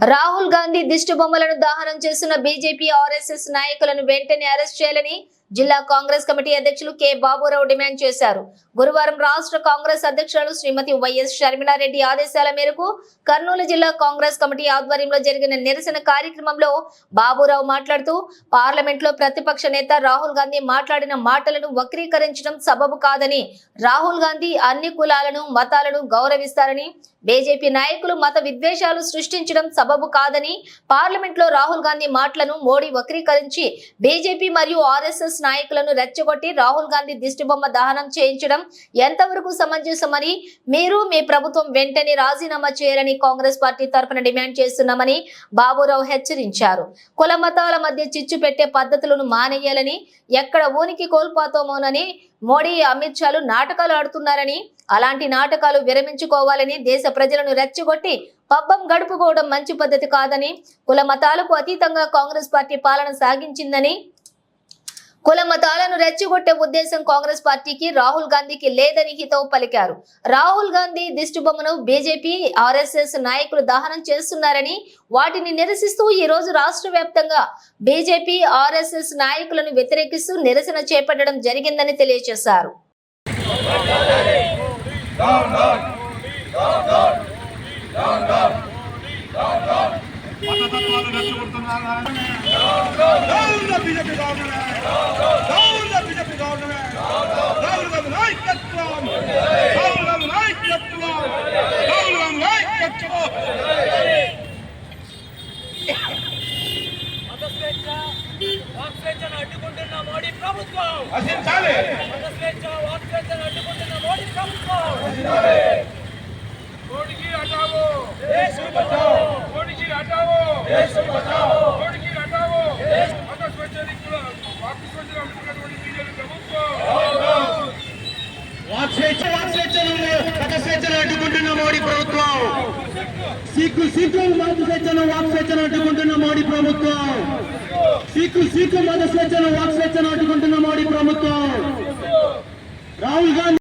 రాహుల్ గాంధీ దిష్టి బొమ్మలను దహనం చేస్తున్న బీజేపీ ఆర్ఎస్ఎస్ నాయకులను వెంటనే అరెస్ట్ చేయాలని జిల్లా కాంగ్రెస్ కమిటీ అధ్యక్షులు కె బాబురావు డిమాండ్ చేశారు. గురువారం రాష్ట్ర కాంగ్రెస్ అధ్యక్షురాలు శ్రీమతి వైఎస్ షర్మిలారెడ్డి ఆదేశాల మేరకు కర్నూలు జిల్లా కాంగ్రెస్ కమిటీ ఆధ్వర్యంలో జరిగిన నిరసన కార్యక్రమంలో బాబురావు మాట్లాడుతూ పార్లమెంట్లో ప్రతిపక్ష నేత రాహుల్ గాంధీ మాట్లాడిన మాటలను వక్రీకరించడం సబబు కాదని రాహుల్ గాంధీ అన్ని కులాలను మతాలను గౌరవిస్తారని బీజేపీ నాయకులు మత విద్వేషాలు సృష్టించడం సబబు కాదని పార్లమెంట్లో రాహుల్ గాంధీ మాటలను మోడీ వక్రీకరించి బీజేపీ మరియు ఆర్ఎస్ఎస్ నాయకులను రెచ్చగొట్టి రాహుల్ గాంధీ దిష్టిబొమ్మ దహనం చేయించడం ఎంతవరకు సమంజసమని మీరు మీ ప్రభుత్వం వెంటనే రాజీనామా చేయాలని కాంగ్రెస్ పార్టీ తరఫున డిమాండ్ చేస్తున్నామని బాబురావు హెచ్చరించారు. కుల మతాల మధ్య చిచ్చు పెట్టే పద్ధతులను మానేయాలని ఎక్కడ ఊనికి కోల్పోతామోనని మోడీ అమిత్ షాలు నాటకాలు ఆడుతున్నారని అలాంటి నాటకాలు విరమించుకోవాలని దేశ ప్రజలను రెచ్చగొట్టి పబ్బం గడుపుకోవడం మంచి పద్ధతి కాదని కుల మతాలకు అతీతంగా కాంగ్రెస్ పార్టీ పాలన సాగించిందని కుల మతాలను రెచ్చగొట్టే ఉద్దేశం కాంగ్రెస్ పార్టీకి రాహుల్ గాంధీకి లేదని హితవు పలికారు. రాహుల్ గాంధీ దిష్టిబొమ్మను బీజేపీ ఆర్ఎస్ఎస్ నాయకులు దహనం చేస్తున్నారని వాటిని నిరసిస్తూ ఈ రోజు రాష్ట్ర వ్యాప్తంగా బీజేపీ ఆర్ఎస్ఎస్ నాయకులను వ్యతిరేకిస్తూ నిరసన చేపట్టడం జరిగిందని తెలియజేశారు. ప్రభుత్వాలు రెచ్చగొడుతున్నారు BJP government BJP government Rahul Gandhi నాయకత్వం రాహుల్ గాంధీ నాయకత్వం రాహుల్ గాంధీ నాయకత్వం అడ్డుకుంటున్న మోడీ ప్రభుత్వం అడ్డుకుంటున్న మోడీ ప్రభుత్వం సీకు సీకు మత స్వేచ్ఛని వాక్ స్వేచ్ఛను అడ్డుకుంటున్న మోడీ ప్రభుత్వం సిక్కు సిక్కు మత వాక్ స్వేచ్ఛను అడ్డుకుంటున్న మోడీ ప్రభుత్వం మత స్వేచ్ఛను వాక్ స్వేచ్ఛను అడ్డుకుంటున్న మోడీ ప్రభుత్వం రాహుల్ గాంధీ